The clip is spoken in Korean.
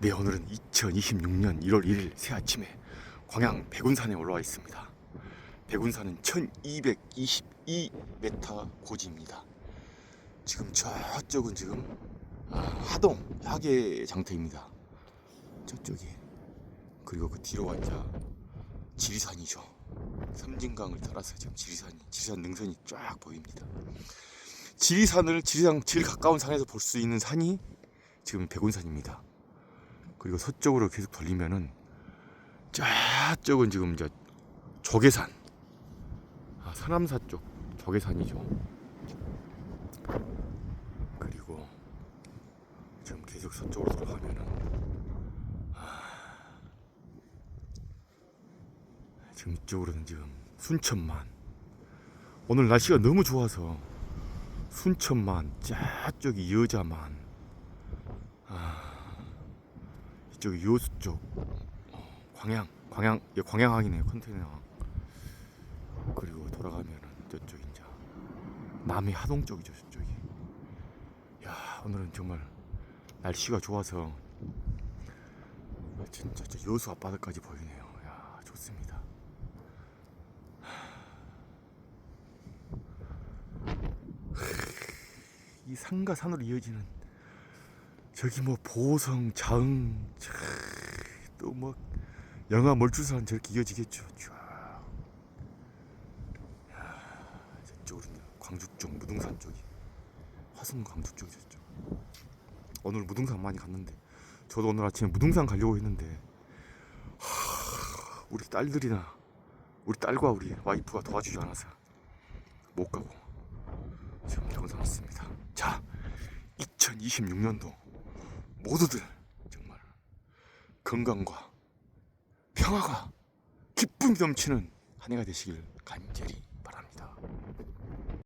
네, 오늘은 2026년 1월 1일 새 아침에 광양 백운산에 올라와 있습니다. 백운산은 1222m 고지입니다. 지금 저쪽은 지금 아, 하동 화계 장터입니다. 저쪽이 그리고 그 뒤로 완자 지리산이죠. 섬진강을 따라서 지금 지리산이 지리산 능선이 쫙 보입니다. 지리산을 지리산 제일 가까운 산에서 볼 수 있는 산이 지금 백운산입니다. 그리고 서쪽으로 계속 돌리면은 저쪽은 지금 저 조계산. 아, 서남사 쪽 조계산이죠. 그리고 지금 계속 서쪽으로 돌아가면은 아, 지금 이쪽으로는 지금 순천만. 오늘 날씨가 너무 좋아서 순천만 저쪽이 여자만 이쪽이 요수 쪽. 어, 광양 광양 예, 광양항이네요 컨테이너항. 그리고 돌아가면은 저쪽 이제 남해 하동 쪽이죠 저쪽이. 야 오늘은 정말 날씨가 좋아서 진짜 저 여수 앞바다까지 보이네요. 야 좋습니다. 이 산과 산으로 이어지는 저기 뭐 보성, 자흥, 또뭐 영하 멀출산 저렇게 이어지겠죠. 쫙. 야, 저쪽으로 이제 광주 쪽, 무등산 쪽이 화성 광주 쪽이 저쪽. 오늘 무등산 많이 갔는데 저도 오늘 아침에 무등산 가려고 했는데 하, 우리 딸들이나 우리 딸과 우리 와이프가 도와주지 않아서 못 가고 지금 영상 왔습니다. 자, 2026년도 모두들 정말. 건강과 평화가 기쁨이 넘치는 한 해가 되시길 간절히